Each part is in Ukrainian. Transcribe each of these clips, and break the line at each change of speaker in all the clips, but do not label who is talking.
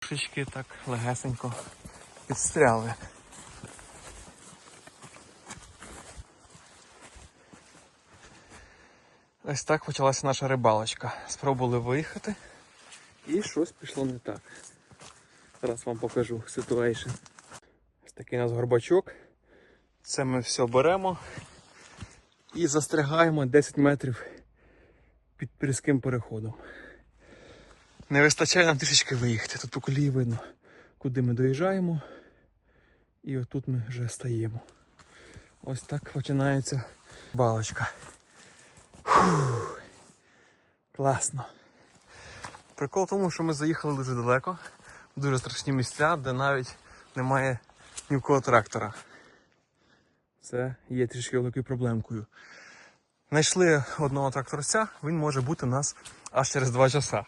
Трішечки так легесенько підстряли. Ось так почалася наша рибалочка. Спробували виїхати і щось пішло не так. Зараз вам покажу ситуейшн. Ось такий у нас горбачок. Це ми все беремо і застрягаємо 10 метрів під призьким переходом. Не вистачає нам трішечки виїхати. Тут по колії видно, куди ми доїжджаємо. І отут ми вже стаємо. Ось так починається балочка. Фух. Класно. Прикол в тому, що ми заїхали дуже далеко, в дуже страшні місця, де навіть немає ні в кого трактора. Це є трішки великою проблемкою. Знайшли одного тракторця, він може бути у нас аж через два часа.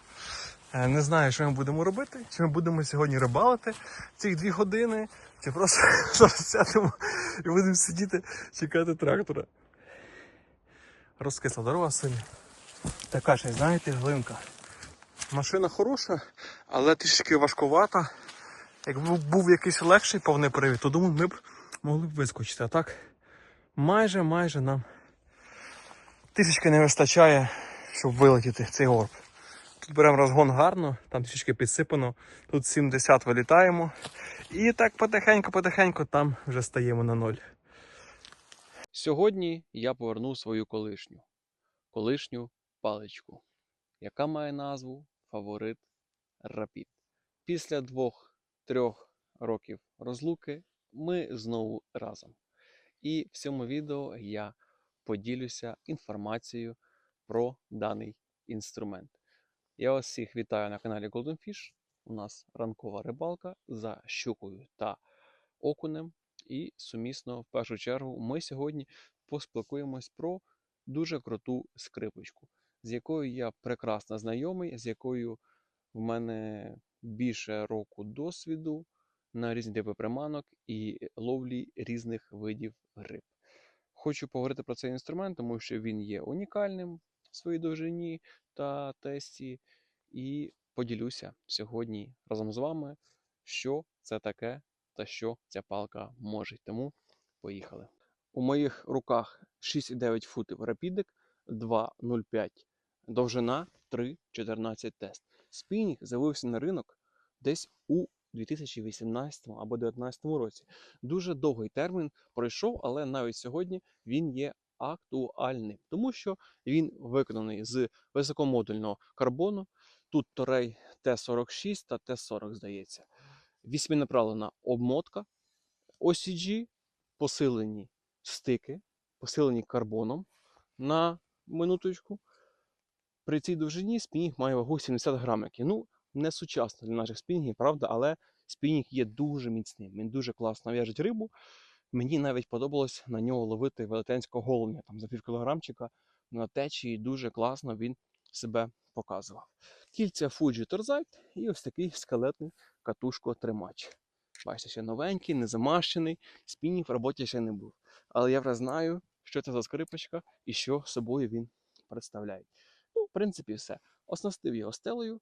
Е, Не знаю, що ми будемо робити, чи ми будемо сьогодні рибалити ці дві години, чи просто зараз сядемо і будемо сидіти чекати трактора. Розкисла дорога сильно. Така ще, знаєте, глинка. Машина хороша, але трішки важкувата. Якби був якийсь легший повний привід, то думаю, ми б могли б вискочити. А так майже майже нам трішечки не вистачає, щоб вилетіти цей горб. Тут беремо розгон гарно, там трішки підсипано, тут 70 вилітаємо. І так потихеньку-потихеньку там вже стаємо на ноль.
Сьогодні я повернув свою колишню, колишню паличку, яка має назву Фаворит Рапід. Після двох-трьох років розлуки ми знову разом. І в цьому відео я поділюся інформацією про даний інструмент. Я вас всіх вітаю на каналі Golden Fish. У нас ранкова рибалка за щукою та окунем. І сумісно, в першу чергу, ми сьогодні поспілкуємось про дуже круту скрипочку, з якою я прекрасно знайомий, з якою в мене більше року досвіду на різні типи приманок і ловлі різних видів риб. Хочу поговорити про цей інструмент, тому що він є унікальним в своїй довжині та тесті, і поділюся сьогодні разом з вами, що це таке та що ця палка може. Тому поїхали. У моїх руках 6,9 футів рапідик, 2,05 довжина, 3,14 тест. Спінінг з'явився на ринок десь у 2018 або 2019 році. Дуже довгий термін пройшов, але навіть сьогодні він є актуальним, тому що він виконаний з високомодульного карбону. Тут Торей Т-46 та Т-40, здається. Вісьминаправлена обмотка, OCG, посилені стики, посилені карбоном на минуточку. При цій довжині спінінг має вагу 70 грамиків. Ну, не сучасно для наших спінінгів, правда, але спінінг є дуже міцним. Він дуже класно в'яжить рибу. Мені навіть подобалось на нього ловити велетенського головня там за пів кілограмчика на течії. Дуже класно він себе показував. Кільця Fuji Торзайт і ось такий скелетний катушко-тримач. Бачите, ще новенький, не замащений, спінінг в роботі ще не був. Але я вже знаю, що це за скрипочка і що собою він представляє. Ну, в принципі, все. Оснастив його стелею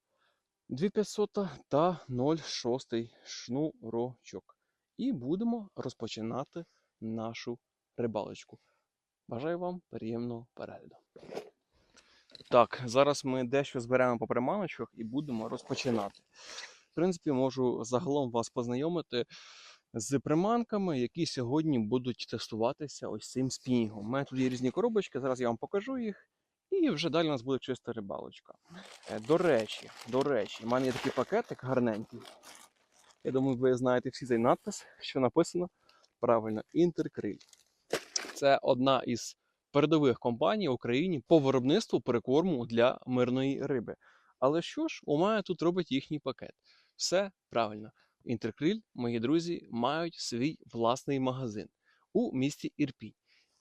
2500 та 0,6 шнурочок. І будемо розпочинати нашу рибалочку. Бажаю вам приємного перегляду. Так, зараз ми дещо зберемо по приманочках і будемо розпочинати. В принципі, можу загалом вас познайомити з приманками, які сьогодні будуть тестуватися ось цим спінінгом. У мене тут є різні коробочки, зараз я вам покажу їх. І вже далі у нас буде чиста рибалочка. Е, До речі, до речі, в мене є такий пакетик гарненький. Я думаю, ви знаєте всі цей надпис, що написано правильно Інтеркриль. Це одна із передових компаній в Україні по виробництву перекорму для мирної риби. Але що ж, у мене тут робить їхній пакет? Все правильно. Інтеркриль, мої друзі, мають свій власний магазин у місті Ірпінь.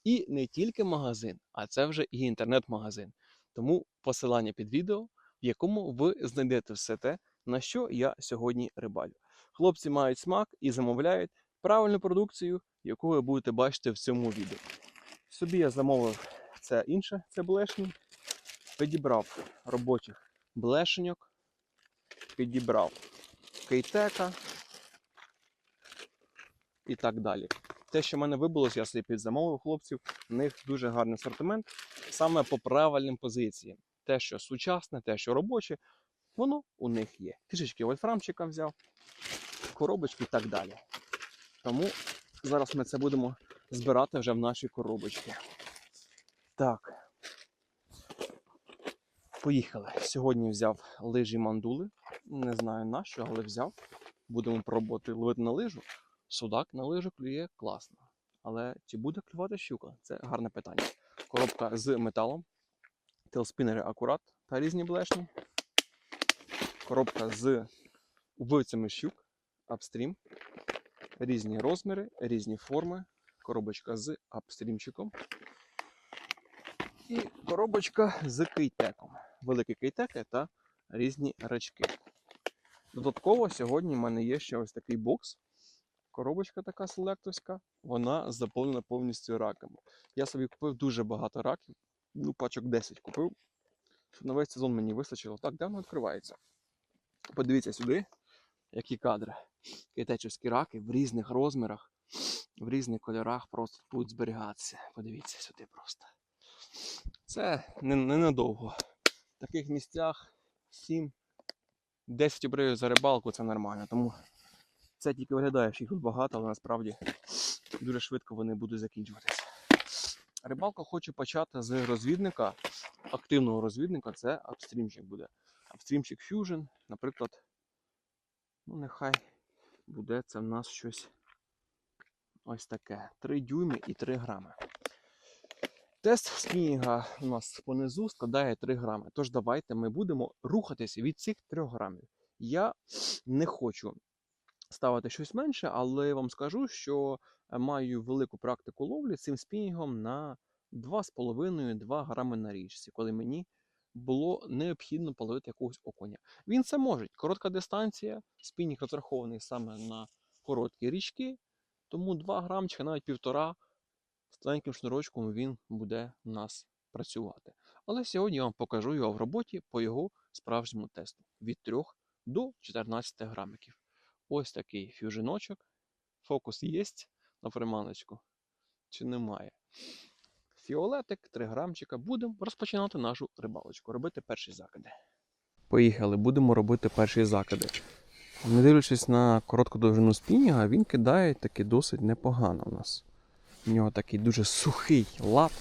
І не тільки магазин, а це вже і інтернет-магазин. Тому посилання під відео, в якому ви знайдете все те, на що я сьогодні рибалю. Хлопці мають смак і замовляють правильну продукцію, яку ви будете бачити в цьому відео. Собі я замовив це інше, це блешні. Підібрав робочих блешеньок, підібрав кейтека і так далі. Те, що в мене вибулось, я собі підзамовив хлопців. У них дуже гарний асортимент саме по правильним позиціям. Те, що сучасне, те, що робоче, воно у них є. Трішечки вольфрамчика взяв, коробочки і так далі. Тому зараз ми це будемо збирати вже в наші коробочки. Так. Поїхали. Сьогодні взяв лижі мандули. Не знаю на що, але взяв. Будемо пробувати ловити на лижу. Судак на лижу клює класно. Але чи буде клювати щука? Це гарне питання. Коробка з металом, телспінери акурат та різні блешні. Коробка з убивцями щук, апстрім, різні розміри, різні форми. Коробочка з апстрімчиком. І коробочка з кейтеком. Великі кейтеки та різні рачки. Додатково сьогодні в мене є ще ось такий бокс. Коробочка така селектовська, вона заповнена повністю раками. Я собі купив дуже багато раків, ну, пачок 10 купив. Щоб на весь сезон мені вистачило. Так, де воно відкривається? Подивіться сюди, які кадри. Кейтечівські раки в різних розмірах, в різних кольорах просто будуть зберігатися. Подивіться сюди просто. Це не- ненадовго. В таких місцях 7-10 обривів за рибалку це нормально. Тому це тільки виглядає, що їх тут багато, але насправді дуже швидко вони будуть закінчуватися. Рибалку хочу почати з розвідника, активного розвідника, це апстрімчик буде. Апстрімчик Fusion, наприклад, ну нехай буде це в нас щось ось таке. 3 дюйми і 3 грами. Тест спінінга у нас понизу складає 3 грами. Тож давайте ми будемо рухатися від цих 3 грамів. Я не хочу ставити щось менше, але вам скажу, що е, маю велику практику ловлі цим спінінгом на 2,5-2 грами на річці, коли мені було необхідно половити якогось окуня. Він це може. Коротка дистанція, спінінг розрахований саме на короткі річки, тому 2 грамчика, навіть півтора, з тоненьким шнурочком він буде у нас працювати. Але сьогодні я вам покажу його в роботі по його справжньому тесту від 3 до 14 грамиків. Ось такий фюжиночок. Фокус є на приманочку чи немає. Фіолетик, 3 грамчика. Будемо розпочинати нашу рибалочку, робити перші закиди. Поїхали, будемо робити перші закиди. Не дивлячись на коротку довжину спінінга, він кидає таки досить непогано у нас. У нього такий дуже сухий лад,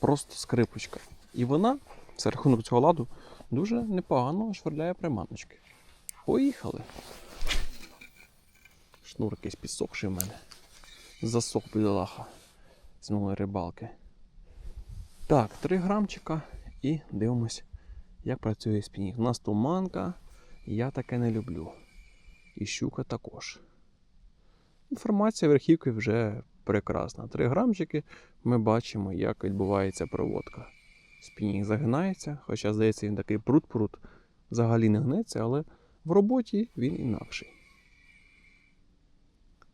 просто скрипочка. І вона, за рахунок цього ладу, дуже непогано швирляє приманочки. Поїхали. Шнур якийсь підсохший в мене. Засох бідолаха з минулої рибалки. Так, 3 грамчика і дивимось, як працює спінінг. У нас туманка, я таке не люблю. І щука також. Інформація верхівки вже прекрасна. 3 грамчики ми бачимо, як відбувається проводка. Спінінг загинається, хоча, здається, він такий прут-прут, взагалі не гнеться, але в роботі він інакший.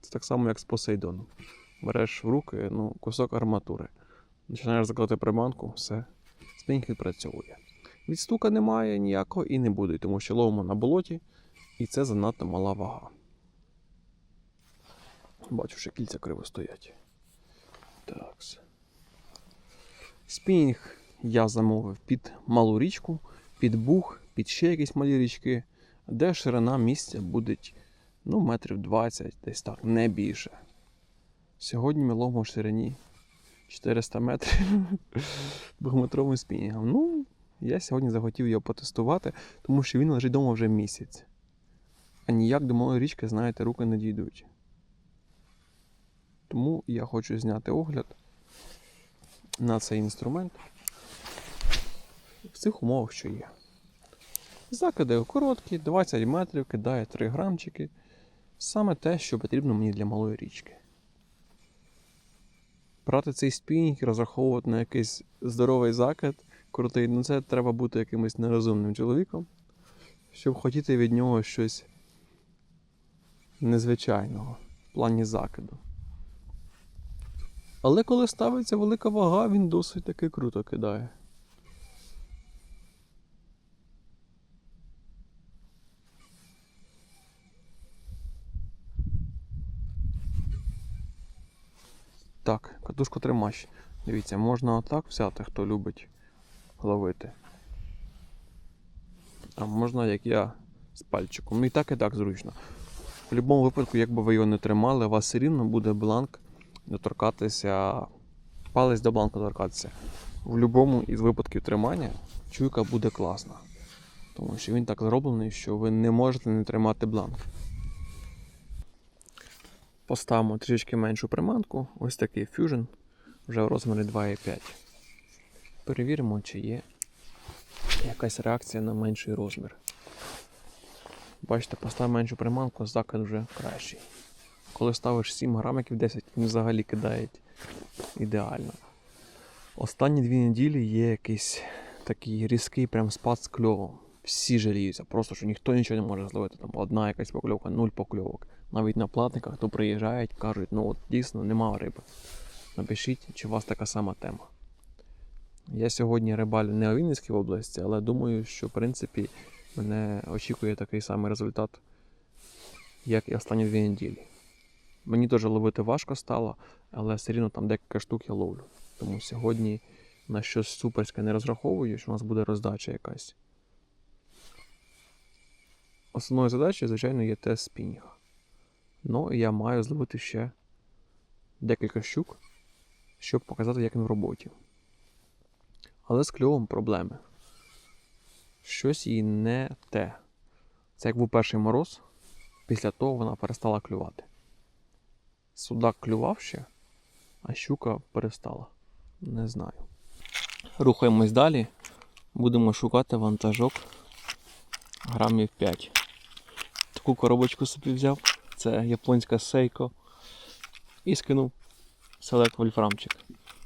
Це так само, як з Посейдоном. Береш в руки ну, кусок арматури. Починаєш закладати приманку, все, спінінг відпрацьовує. Відстука немає ніякого і не буде, тому що ловимо на болоті, і це занадто мала вага. Бачу, що кільця криво стоять. Так. Спінінг я замовив під малу річку, під бух, під ще якісь малі річки, де ширина місця буде ну, метрів 20, десь так, не більше. Сьогодні ми ловимо в ширині 400 метрів двохметровим спінінгом. Ну, я сьогодні захотів його потестувати, тому що він лежить вдома вже місяць. А ніяк до малої річки, знаєте, руки не дійдуть. Тому я хочу зняти огляд на цей інструмент в цих умовах, що є. Закидаю короткі, 20 метрів, кидає 3 грамчики. Саме те, що потрібно мені для малої річки брати цей спінінг і розраховувати на якийсь здоровий закид, крутий, ну це треба бути якимось нерозумним чоловіком, щоб хотіти від нього щось незвичайного в плані закиду. Але коли ставиться велика вага, він досить таки круто кидає.
Так катушку тримач. Дивіться, можна отак взяти, хто любить ловити. А можна, як я, з пальчиком. Ну і так, і так зручно. В будь-якому випадку, як би ви його не тримали, у вас все рівно буде бланк доторкатися, палець до бланку доторкатися. В будь-якому із випадків тримання чуйка буде класна. Тому що він так зроблений, що ви не можете не тримати бланк. Поставимо трішки меншу приманку. Ось такий Fusion вже в розмірі 2,5. Перевіримо, чи є якась реакція на менший розмір. Бачите, постав меншу приманку, закид вже кращий. Коли ставиш 7 грамиків 10, він взагалі кидає ідеально. Останні дві неділі є якийсь такий різкий прям спад з кльовом. Всі жаліються, просто що ніхто нічого не може зловити. Там одна якась покльовка, нуль покльовок. Навіть на платниках, хто приїжджають, кажуть, ну от дійсно немає риби. Напишіть, чи у вас така сама тема. Я сьогодні рибалю не у Вінницькій області, але думаю, що в принципі мене очікує такий самий результат, як і останні дві неділі. Мені теж ловити важко стало, але все рівно там декілька штук я ловлю. Тому сьогодні на щось суперське не розраховую, що у нас буде роздача якась. Основною задачею, звичайно, є тест спінінга. Ну я маю зловити ще декілька щук, щоб показати, як він в роботі. Але з кльовом проблеми. Щось їй не те. Це як був перший мороз, після того вона перестала клювати. Судак клював ще, а щука перестала. Не знаю. Рухаємось далі. Будемо шукати вантажок грамів 5. Таку коробочку собі взяв. Це японська Seiko. І скинув селект вольфрамчик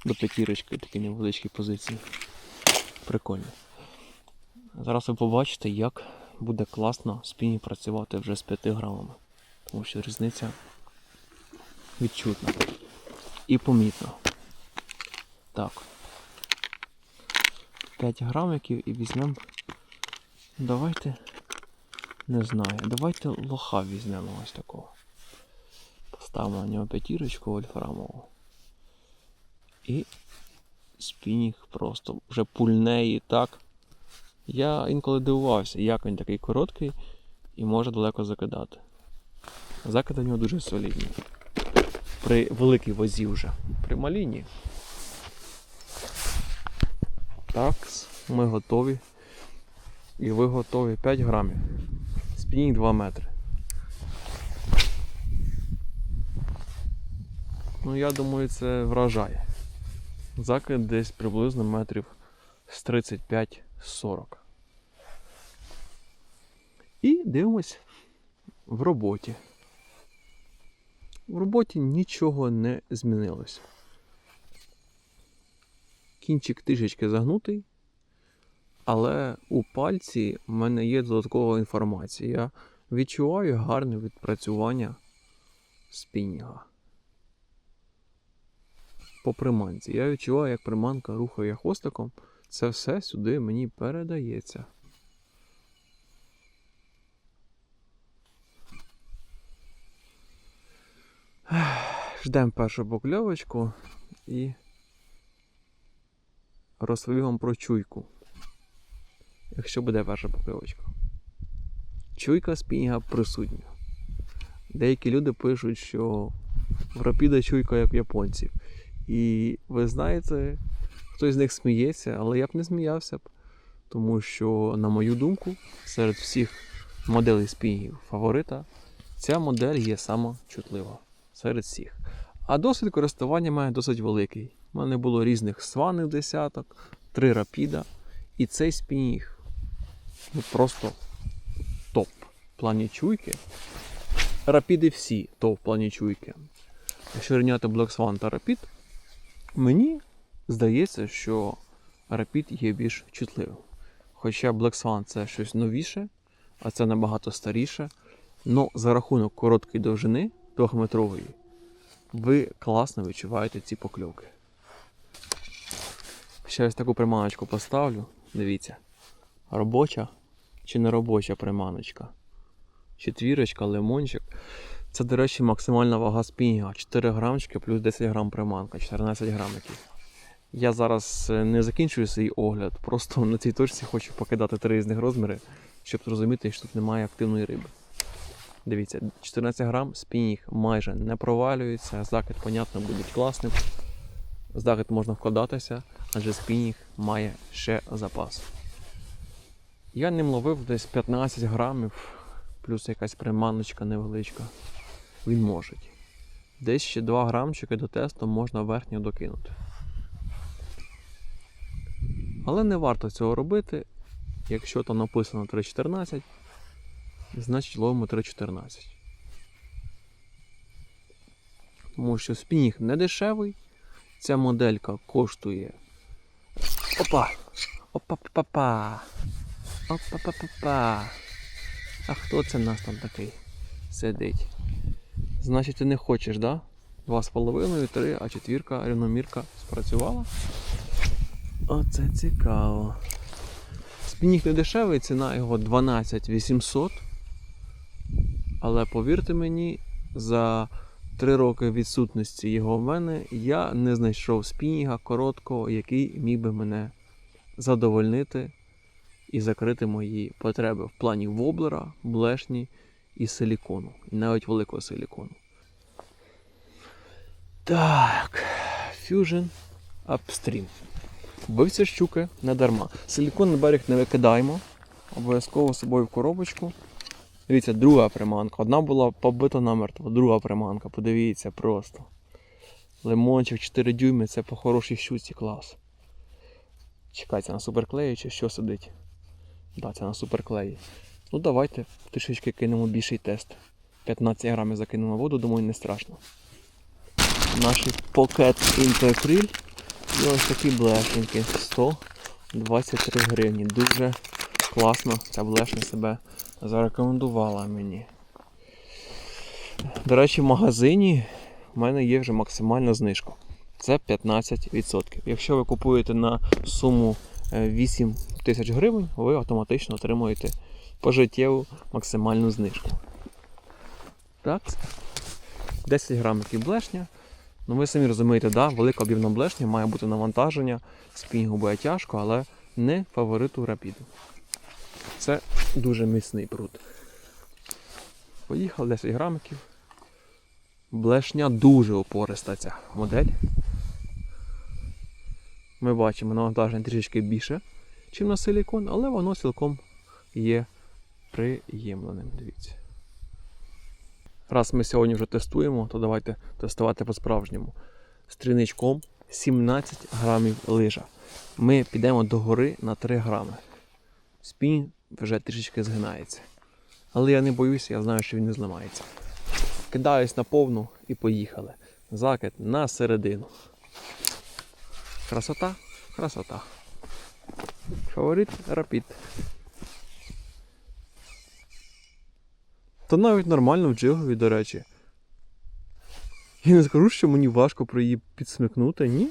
до п'ятірочки, такі невеличкі позиції. Прикольно. Зараз ви побачите, як буде класно спіні працювати вже з 5 грамами. Тому що різниця відчутна і помітна. Так. 5 грамиків і візьмемо. Давайте. Не знаю. Давайте лоха візьмемо ось такого. Поставимо на нього п'ятірочку вольфрамову. І спінінг просто вже пульне і так. Я інколи дивувався, як він такий короткий і може далеко закидати. Закиди в нього дуже солідні. При великій вазі вже. При малій ні. Так, ми готові. І ви готові 5 грамів. Спінінг 2 метри. Ну, я думаю, це вражає. Закид десь приблизно метрів з 35-40. І дивимось в роботі. В роботі нічого не змінилось. Кінчик трішечки загнутий, але у пальці в мене є додаткова інформація. Я відчуваю гарне відпрацювання спінінга. По приманці. Я відчуваю, як приманка рухає хвостиком. Це все сюди мені передається. Ждемо першу покльовочку і розповім вам про чуйку. Якщо буде перша покльовочка. Чуйка спінга присутня. Деякі люди пишуть, що в рапіда чуйка як японців. І ви знаєте, хтось з них сміється, але я б не сміявся б. Тому що, на мою думку, серед всіх моделей спінгів фаворита, ця модель є сама чутлива серед всіх. А досвід користування має досить великий. У мене було різних сванів десяток, три рапіда. І цей спінг ну, просто топ в плані чуйки. Рапіди всі топ в плані чуйки. Якщо рівняти Black Swan та Rapid, мені здається, що Rapid є більш чутливим. Хоча Black Swan це щось новіше, а це набагато старіше. Но за рахунок короткої довжини, двохметрової, ви класно відчуваєте ці покльовки. Ще ось таку приманочку поставлю. Дивіться. Робоча чи не робоча приманочка. Четвірочка, лимончик. Це, до речі, максимальна вага спінінга. 4 грамчики плюс 10 грам приманка, 14 грамиків. Я зараз е, не закінчую свій огляд, просто на цій точці хочу покидати три різних розміри, щоб зрозуміти, що тут немає активної риби. Дивіться, 14 грам, спінінг майже не провалюється, закид, понятно, буде класним. Закид можна вкладатися, адже спінінг має ще запас. Я ним ловив десь 15 грамів, плюс якась приманочка невеличка. Він може. Десь ще 2 грамчики до тесту можна верхню докинути. Але не варто цього робити. Якщо там написано 3.14, значить ловимо 3.14. Тому що спінінг не дешевий. Ця моделька коштує. Опа! Опа-па-па! Опа-па-па-па! А хто це в нас там такий сидить? Значить, ти не хочеш, да? Два з половиною, три, а четвірка рівномірка спрацювала. Оце цікаво. Спінінг не дешевий, ціна його 12 800. Але повірте мені, за 3 роки відсутності його в мене я не знайшов спінінга короткого, який міг би мене задовольнити і закрити мої потреби в плані воблера, блешні і силікону. І навіть великого силікону. Так, Fusion Upstream. Бився щуки не дарма. Силікон на берег не викидаємо. Обов'язково з собою в коробочку. Дивіться, друга приманка. Одна була побита намертво, друга приманка. Подивіться просто. Лимончик 4 дюйми це по хорошій щуці клас. Чекайте, на суперклеї чи що сидить? Да, це на суперклеї. Ну давайте трішечки кинемо більший тест. 15 грамів закинемо воду, думаю, не страшно. Наші Pocket Intercrill і ось такі блешеньки 123 гривні. Дуже класно ця блешня себе зарекомендувала мені. До речі, в магазині в мене є вже максимальна знижка. Це 15%. Якщо ви купуєте на суму 8 тисяч гривень, ви автоматично отримуєте пожиттєву максимальну знижку. Так. 10 грамів блешня. Ну ви самі розумієте, да, велика об'ємна блешня має бути навантаження, спінгу буде тяжко, але не фавориту рапіду. Це дуже міцний пруд. Поїхав 10 грамиків. Блешня дуже опориста ця модель. Ми бачимо навантаження трішки більше, ніж на силікон, але воно цілком є приємленим. Дивіться. Раз ми сьогодні вже тестуємо, то давайте тестувати по-справжньому. З триничком 17 грамів лижа. Ми підемо до гори на 3 грами. Спінь вже трішечки згинається. Але я не боюся, я знаю, що він не зламається. Кидаюсь на повну і поїхали. Закид на середину. Красота, красота. Фаворит рапід. Та навіть нормально в джигові, до речі. Я не скажу, що мені важко про її підсмикнути, ні.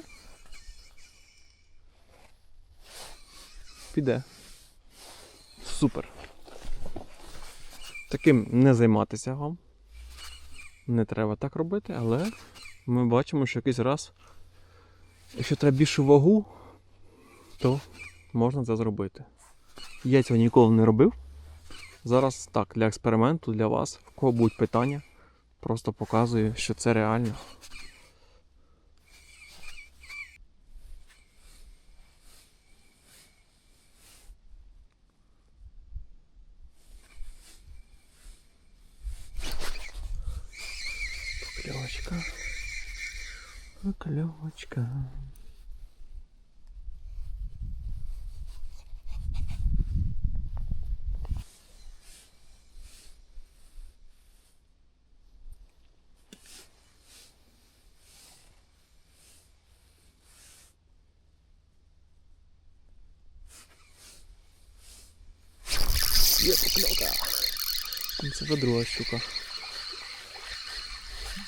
Піде. Супер. Таким не займатися вам. Не треба так робити, але ми бачимо, що якийсь раз, якщо треба більшу вагу, то можна це зробити. Я цього ніколи не робив. Зараз так, для експерименту, для вас, в кого будуть питання, просто показую, що це реально. Покльовочка. Покльовочка. Є покльовка. Це вже друга щука.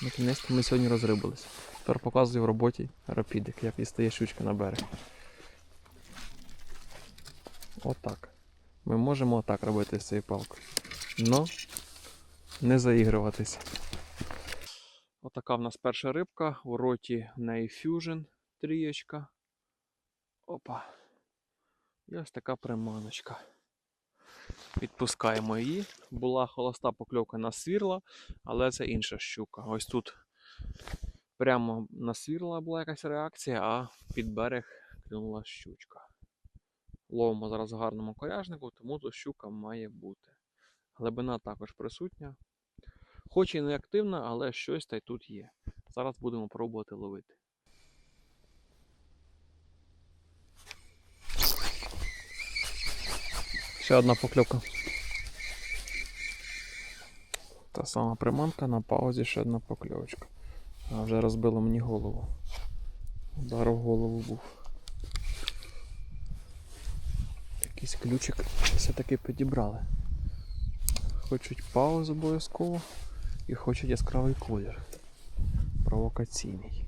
Накінець ми сьогодні розрибились. Тепер показую в роботі рапідик, як дістає щучка на берег. Отак. Ми можемо отак робити з цією палкою. Но не заігруватися. Отака в нас перша рибка. У роті в неї фюжн трієчка. Опа. І ось така приманочка. Відпускаємо її. Була холоста покльовка на свірла, але це інша щука. Ось тут прямо на свірла була якась реакція, а під берег клюнула щучка. Ловимо зараз в гарному коряжнику, тому то щука має бути. Глибина також присутня. Хоч і не активна, але щось та й тут є. Зараз будемо пробувати ловити. Ще одна покльовка. Та сама приманка на паузі ще одна покльовочка. А вже розбило мені голову. Удар в голову був. Якийсь ключик все-таки підібрали. Хочуть паузу обов'язково і хочуть яскравий колір. Провокаційний.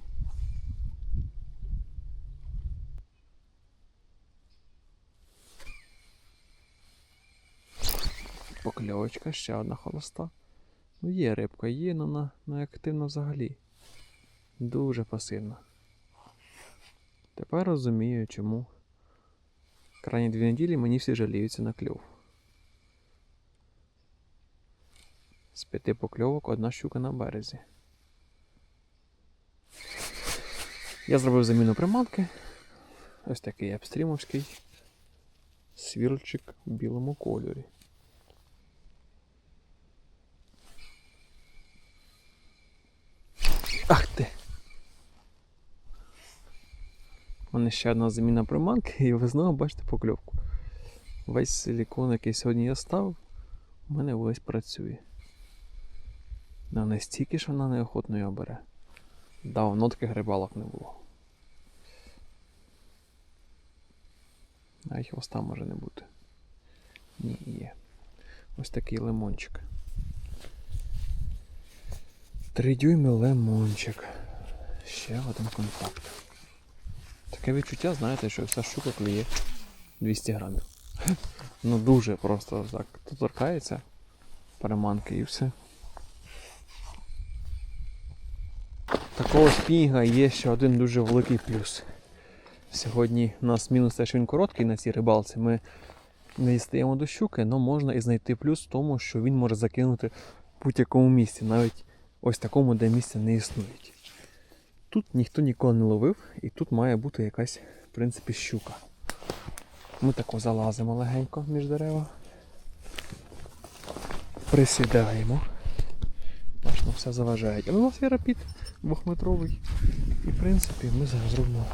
Покльовочка, ще одна холоста. Ну є рибка, є, але вона не активна взагалі. Дуже пасивна. Тепер розумію, чому крайні дві неділі мені всі жаліються на кльов. З п'яти покльовок одна щука на березі. Я зробив заміну приманки. Ось такий апстрімовський свірлчик в білому кольорі. Ах ти! У мене ще одна заміна приманки, і ви знову бачите покльовку. Весь силікон, який сьогодні я ставив, у мене весь працює. Ну, настільки ж вона неохотно його бере. Давно таких рибалок не було. А хвоста може не бути. Ні, є. Ось такий лимончик. Три дюйми лимончик. Ще один контакт. Таке відчуття, знаєте, що вся щука клює 200 грамів. Ну дуже просто так торкається переманки і все. Такого спінга є ще один дуже великий плюс. Сьогодні у нас мінус те, що він короткий на цій рибалці. Ми не дістаємо до щуки, але можна і знайти плюс в тому, що він може закинути в будь-якому місці, навіть ось такому, де місця не існують. Тут ніхто ніколи не ловив, і тут має бути якась, в принципі, щука. Ми тако залазимо легенько між дерева. Присідаємо. Бачимо, все заважає. Але у нас є рапід двохметровий. І в принципі ми зараз зробимо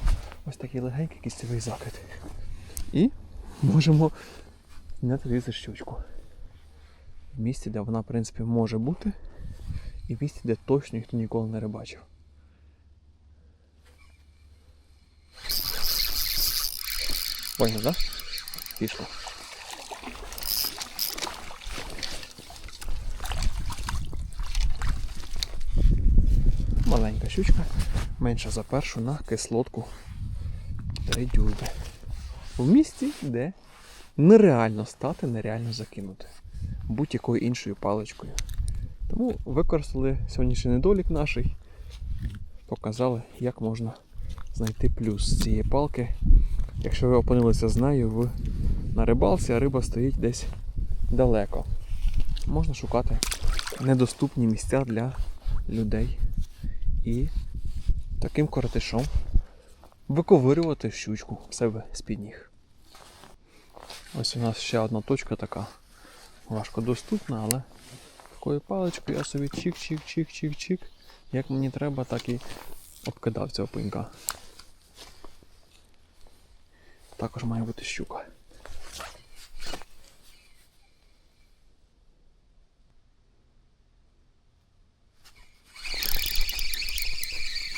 ось такий легенький кістєвий закид. І можемо зняти звідси щучку. В місці, де вона, в принципі, може бути, і в місці, де точно ніхто ніколи не рибачив. Понял, да? Пішло. Маленька щучка, менша за першу на кислотку 3 дюйми. В місці, де нереально стати, нереально закинути будь-якою іншою паличкою. Тому використали сьогоднішній недолік наш, показали, як можна знайти плюс з цієї палки. Якщо ви опинилися з нею в, на рибалці, а риба стоїть десь далеко. Можна шукати недоступні місця для людей. І таким коротишом виковирювати щучку себе з-під ніг. Ось у нас ще одна точка така важко доступна, але такою паличкою я собі чик-чик-чик-чик-чик. Як мені треба, так і обкидав цього пенька. Також має бути щука.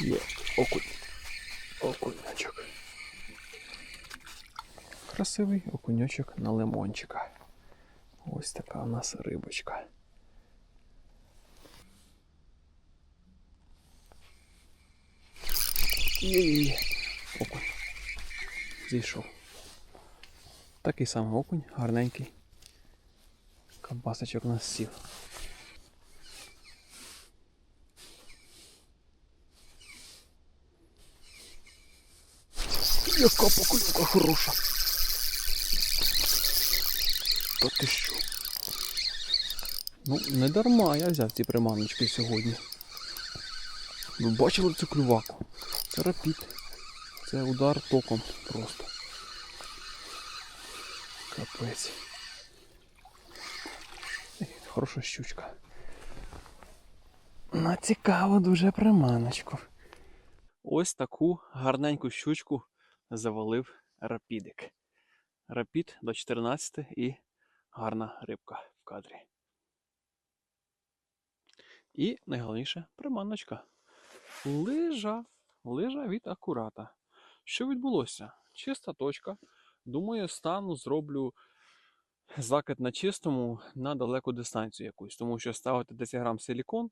Є окунь. Окунячок. Красивий окуньочок на лимончика. Ось така у нас рибочка. Є-є-є. Окунь. Зійшов. Такий самий окунь, гарненький. Кабасочок у нас сів.
Яка поклюка хороша. Та ти що? Ну, не дарма я взяв ці приманочки сьогодні. Ви бачили цю клюваку? Це рапіт. Це удар током просто. Капець. Хороша щучка. На цікаву дуже приманочку. Ось таку гарненьку щучку завалив рапідик. Рапід до 14 і гарна рибка в кадрі. І найголовніше приманочка. Лижа. Лижа від акурата. Що відбулося? Чиста точка. Думаю, стану, зроблю закид на чистому на далеку дистанцію якусь, тому що ставити 10 грам силікон,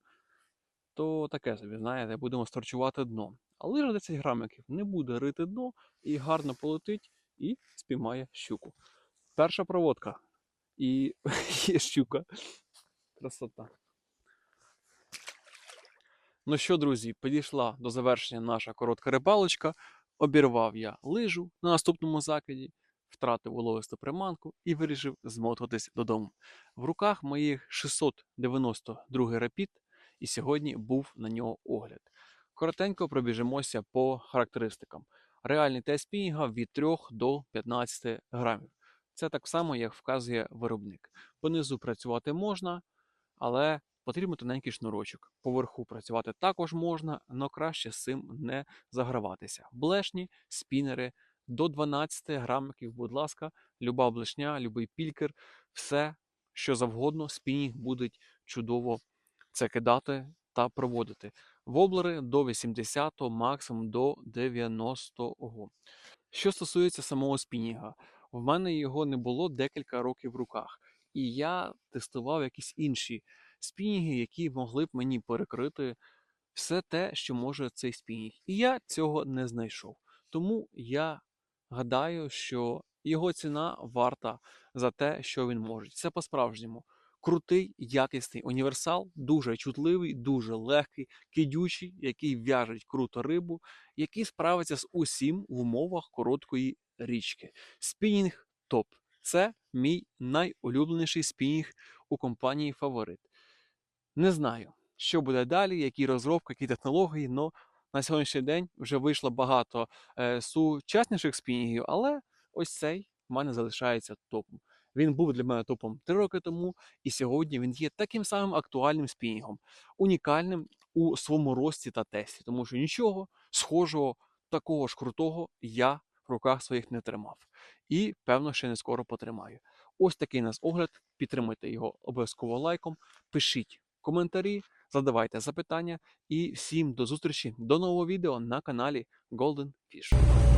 то таке собі, знаєте, будемо сторчувати дно. А лижа 10 грамиків не буде рити дно і гарно полетить і спіймає щуку. Перша проводка. І є щука. Красота. Ну що, друзі, підійшла до завершення наша коротка рибалочка. Обірвав я лижу на наступному закиді, втратив уловисту приманку і вирішив змотуватись додому. В руках моїх 692 рапід, і сьогодні був на нього огляд. Коротенько пробіжимося по характеристикам. Реальний тест спінінга від 3 до 15 грамів. Це так само, як вказує виробник. Понизу працювати можна, але потрібен тоненький шнурочок. Поверху працювати також можна, але краще з цим не заграватися. Блешні, спінери до 12 грамів, будь ласка, люба блешня, любий пількер, все, що завгодно, спінінг буде чудово це кидати та проводити. Воблери до 80, максимум до 90. Що стосується самого спінінга, в мене його не було декілька років в руках, і я тестував якісь інші спінінги, які могли б мені перекрити все те, що може цей спінінг. І я цього не знайшов. Тому я гадаю, що його ціна варта за те, що він може. Це по-справжньому. Крутий, якісний універсал, дуже чутливий, дуже легкий, кидючий, який в'яжить круто рибу, який справиться з усім в умовах короткої річки. Спінінг топ. Це мій найулюбленіший спінінг у компанії Фаворит. Не знаю, що буде далі, які розробки, які технології, але на сьогоднішній день вже вийшло багато е, сучасніших спінінгів, але ось цей в мене залишається топом. Він був для мене топом 3 роки тому, і сьогодні він є таким самим актуальним спінінгом, унікальним у своєму рості та тесті, тому що нічого схожого, такого ж крутого я в руках своїх не тримав. І, певно, ще не скоро потримаю. Ось такий у нас огляд. Підтримуйте його обов'язково лайком, пишіть коментарі, задавайте запитання і всім до зустрічі до нового відео на каналі Golden Fish.